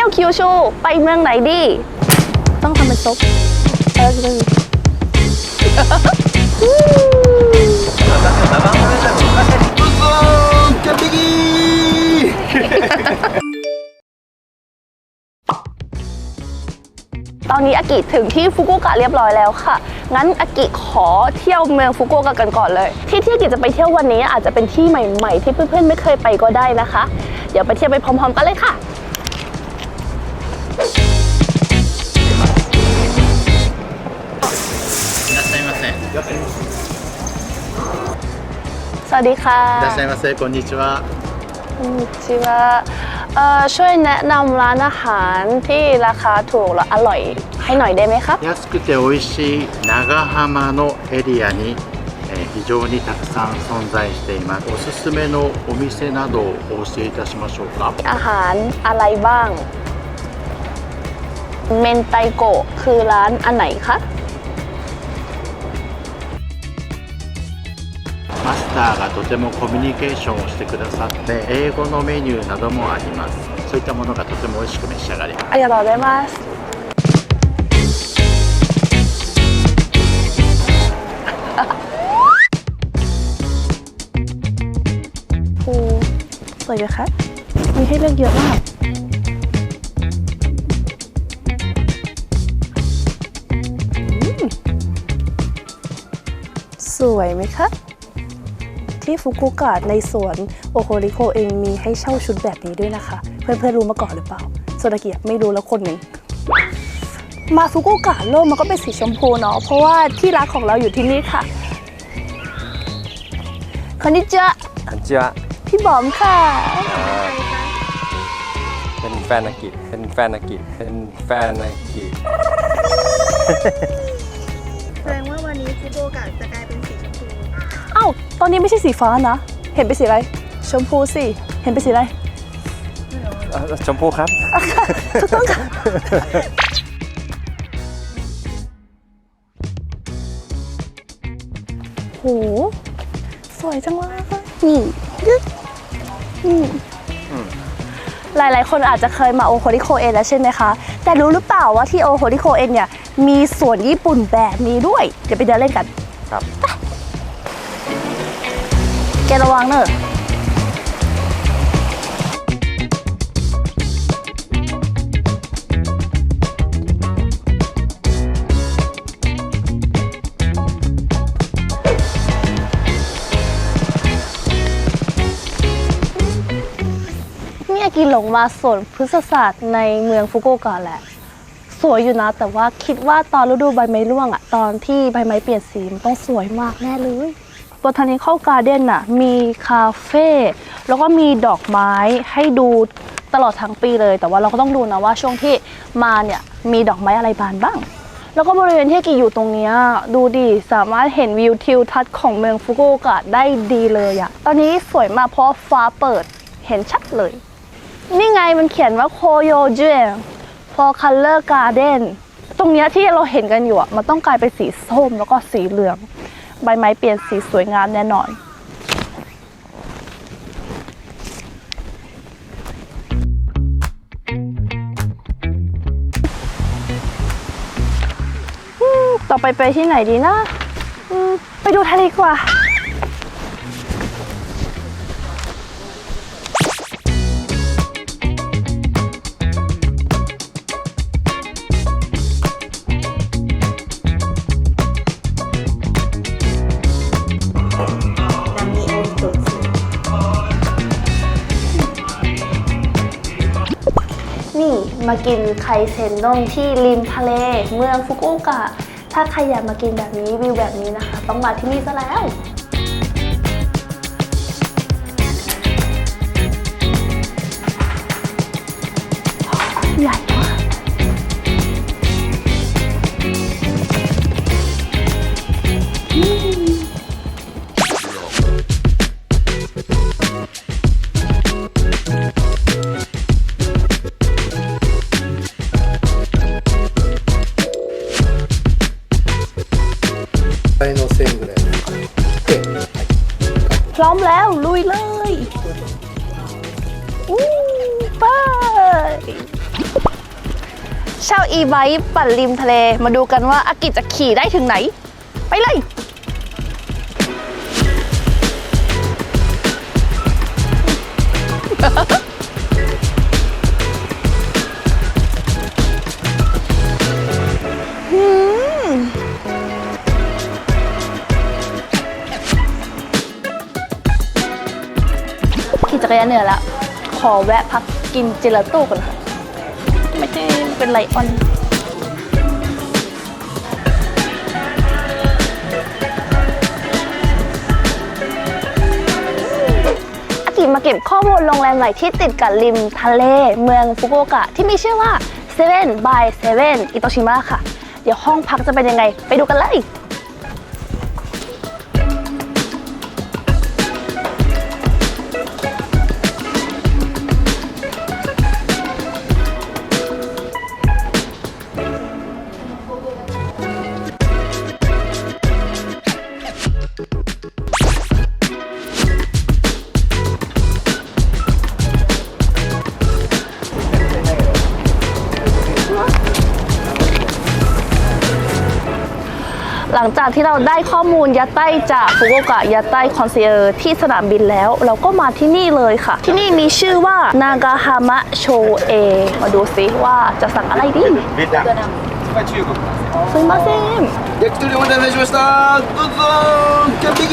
ที่ยวคิวชู ไปเมืองไหนดี ต้องทำเป็นซกเออคือตอนนี้อากิถึงที่ฟุกุโอกะเรียบร้อยแล้วค่ะ งั้นอากิขอเที่ยวเมืองฟุกุโอกะกันก่อนเลย ที่ที่อากิจะไปเที่ยววันนี้อาจจะเป็นที่ใหม่ ๆ ที่เพื่อนๆไม่เคยไปก็ได้นะคะ เดี๋ยวไปเที่ยวไปพร้อม ๆ กันเลยค่ะ สวัสดีค่ะ らっしゃいませ。こんにちは。 こんにちはเอ่อช่วยแนะนำร้านอาหารที่ราคาถูกและอร่อยให้หน่อยได้ไหมครับ 安くて美味しい長浜のエリアに、えー非常にたくさん存在しています。おすすめのお店などをお教えいたしましょうか。 อาหารอะไรบ้าง เมนไตโกะคือร้านอันไหนคะ マスターがとてもコミュニケーションをしてくださって英語のメニューなどもありますそういったものがとても美味しく召し上がれます ありがとうございますโอ้สวยเลยคะมีให้เลือกเยอะมาก สวยไหมคะ ที่ฟุกุโอกะในสวนโอโฮริโกเองมีให้เช่าชุดแบบนี้ด้วยนะคะ เพื่อนๆรู้มาก่อนหรือเปล่าโซดากิไม่รู้แล้วคนหนึ่งมาฟุกุโอกะโลกมันก็เป็นสีชมพูเนาะเพราะว่าที่รักของเราอยู่ที่นี่ค่ะคนนี้เจออันเจียพี่บอมค่ะ เป็นแฟนอากิ เป็นแฟนอากิ เป็นแฟนอากิ แสดงว่าวันนี้ฟุกุโอกะจะ ตอนนี้ไม่ใช่สีฟ้านะ เห็นเป็นสีอะไร ชมพูสิ เห็นเป็นสีอะไร เอ่อชมพู่ครับ ถูกต้องค่ะ โห สวยจังเลยนี่ยึดนี่หลาย ๆ คนอาจจะเคยมาโอโฮริโคเอนแล้วใช่ไหมคะ แต่รู้หรือเปล่าว่าที่โอโฮริโคเอนเนี่ย มีสวนญี่ปุ่นแบบนี้ด้วย เดี๋ยวไปเดินเล่นกัน ครับแกระวังเนอะเนี่ยกินหลงมาสวนพฤกษศาสตร์ในเมืองฟุกุโอกะแหละ สวยอยู่นะ แต่ว่าคิดว่าตอนฤดูใบไม้ร่วงอะตอนที่ใบไม้เปลี่ยนสีมันต้องสวยมากแน่เลย บนทานิคอลการ์เด้นอะมีคาเฟ่แล้วก็มีดอกไม้ให้ดูตลอดทั้งปีเลย แต่ว่าเราก็ต้องดูนะว่าช่วงที่มาเนี่ยมีดอกไม้อะไรบานบ้าง แล้วก็บริเวณที่กี่อยู่ตรงเนี้ยดูดิสามารถเห็นวิวทิวทัศน์ของเมืองฟุกุโอกะได้ดีเลยอะตอนนี้สวยมากเพราะฟ้าเปิดเห็นชัดเลย นี่ไงมันเขียนว่าโคโยเจ for color garden ตรงเนี้ยที่เราเห็นกันอยู่อะมันต้องกลายเป็นสีส้มแล้วก็สีเหลือง ใบไม้เปลี่ยนสีสวยงามแน่นอนต่อไปไปที่ไหนดีนะ ไปดูทะเลกว่า มากินไคเซนดงที่ริมทะเล เมืองฟุกุโอกะ ถ้าใครอยากมากินแบบนี้วิวแบบนี้นะคะ ต้องมาที่นี่ซะแล้ว เลยอู้ไปเช่าอีไบค์ปั่นริมทะเลมาดูกันว่าอากิจะขี่ได้ถึงไหน ไปเลย ขี่จักรยานเหนื่อยแล้ว ขอแวะพักกินเจลาโต้ก่อนค่ะ ไม่ใช่เป็นไลออนอากิมาเก็บข้อมูลโรงแรมใหม่ที่ติดกับริมทะเลเมืองฟุกุโอกะ ที่มีชื่อว่า 7 by 7 อิโตชิมะค่ะ เดี๋ยวห้องพักจะเป็นยังไง ไปดูกันเลย หลังจากที่เราได้ข้อมูลยัดใต้จากฟุกุโอกะยัดใต้คอนเซียร์ที่สนามบินแล้ว เราก็มาที่นี่เลยค่ะ ที่นี่มีชื่อว่านากาฮามะโชเอมาดูซิว่าจะสั่งอะไรดีซื้อมาเซม 焼き鳥お待たせしましたどうぞ完璧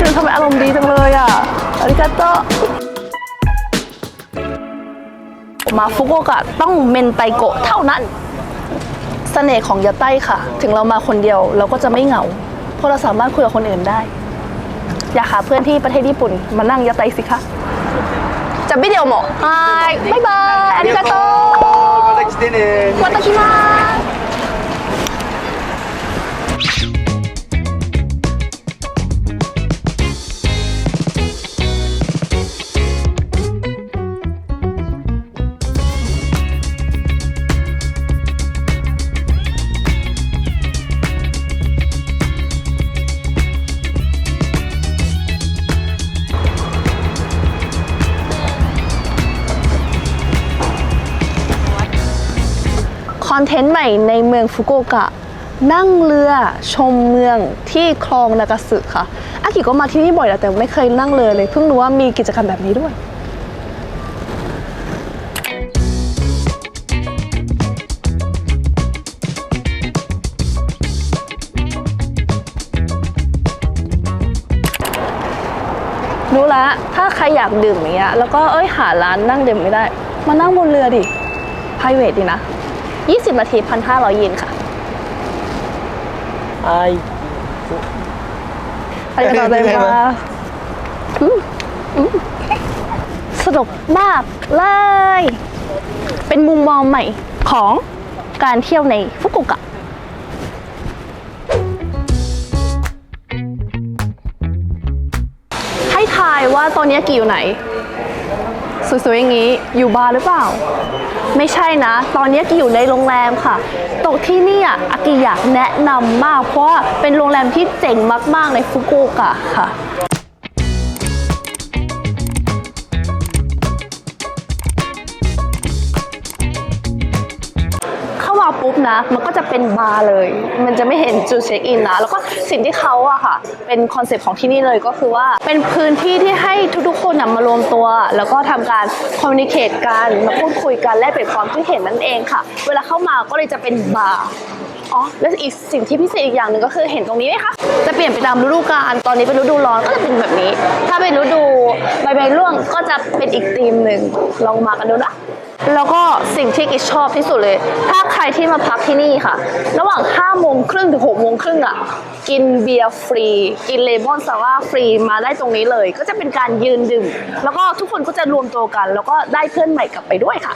จุนทำไมอารมณ์ดีจังเลยอะอาริกาโตมาฟุกุโอกะต้องเมนไตโกะเท่านั้นเสน่ห์ของยาไต้ค่ะ ถึงเรามาคนเดียวเราก็จะไม่เหงา เพราะเราสามารถคุยกับคนอื่นได้ อยากหาเพื่อนที่ประเทศญี่ปุ่นมานั่งยาไต้สิคะจะไม่เดียวหมอบ๊ายบายอาริกาโตมาตะคิมา อนเทนต์ใหม่ในเมืองฟุกุโอกะ นั่งเรือชมเมืองที่คลองนากาสึค่ะ อากิก็มาที่นี่บ่อยแล้วแต่ไม่เคยนั่งเรือเลย เพิ่งรู้ว่ามีกิจกรรมแบบนี้ด้วยรู้ละถ้าใครอยากดื่มอย่างเงี้ย แล้วก็เอ้ยหาร้านนั่งดื่มไม่ได้ มานั่งบนเรือดิ private ดีนะ 20 นาที 1,500 เยนค่ะ ไอ ありがとうございますอืมอืมสนุกมากเลย เป็นมุมมองใหม่ของการเที่ยวในฟุกุโอกะ ให้ทายว่าตอนนี้กี่อยู่ไหน สวยๆอย่างนี้อยู่บาร์หรือเปล่า ไม่ใช่นะ ตอนนี้กิอยู่ในโรงแรมค่ะ ตกที่นี่อะอากิอยากแนะนำมาก เพราะว่าเป็นโรงแรมที่เจ๋งมากๆในฟุกุโอกะค่ะ นะ มันก็จะเป็นบาร์เลย มันจะไม่เห็นจุดเช็คอินนะ แล้วก็สิ่งที่เขาอะค่ะ เป็นคอนเซปต์ของที่นี่เลยก็คือว่า เป็นพื้นที่ที่ให้ทุกๆคนนะมารวมตัว แล้วก็ทำการคอมมิ n นิเค e กัน มาพูดคุยกันแลกเปลี่ยนความคิดเห็นนั่นเองค่ะ เวลาเข้ามาก็เลยจะเป็นบาร์อ๋อและอีกสิ่งที่พิเศษอีกอย่างหนึ่งก็คือเห็นตรงนี้ไหมคะจะเปลี่ยนไปตามฤดูกาลตอนนี้เป็นฤดูร้อนก็จะเป็นแบบนี้ ถ้าเป็นฤดูใบไม้ร่วงก็จะเป็นอีกธีมหนึ่งลองมากันดูนะ แล้วก็สิ่งที่กิจชอบที่สุดเลย ถ้าใครที่มาพักที่นี่ค่ะ ระหว่าง5โมงครึ่งถึง6โมงครึ่งอะ กินเบียร์ฟรี กินเลมอนซาร่าฟรีมาได้ตรงนี้เลย ก็จะเป็นการยืนดื่ม แล้วก็ทุกคนก็จะรวมตัวกัน แล้วก็ได้เพื่อนใหม่กลับไปด้วยค่ะ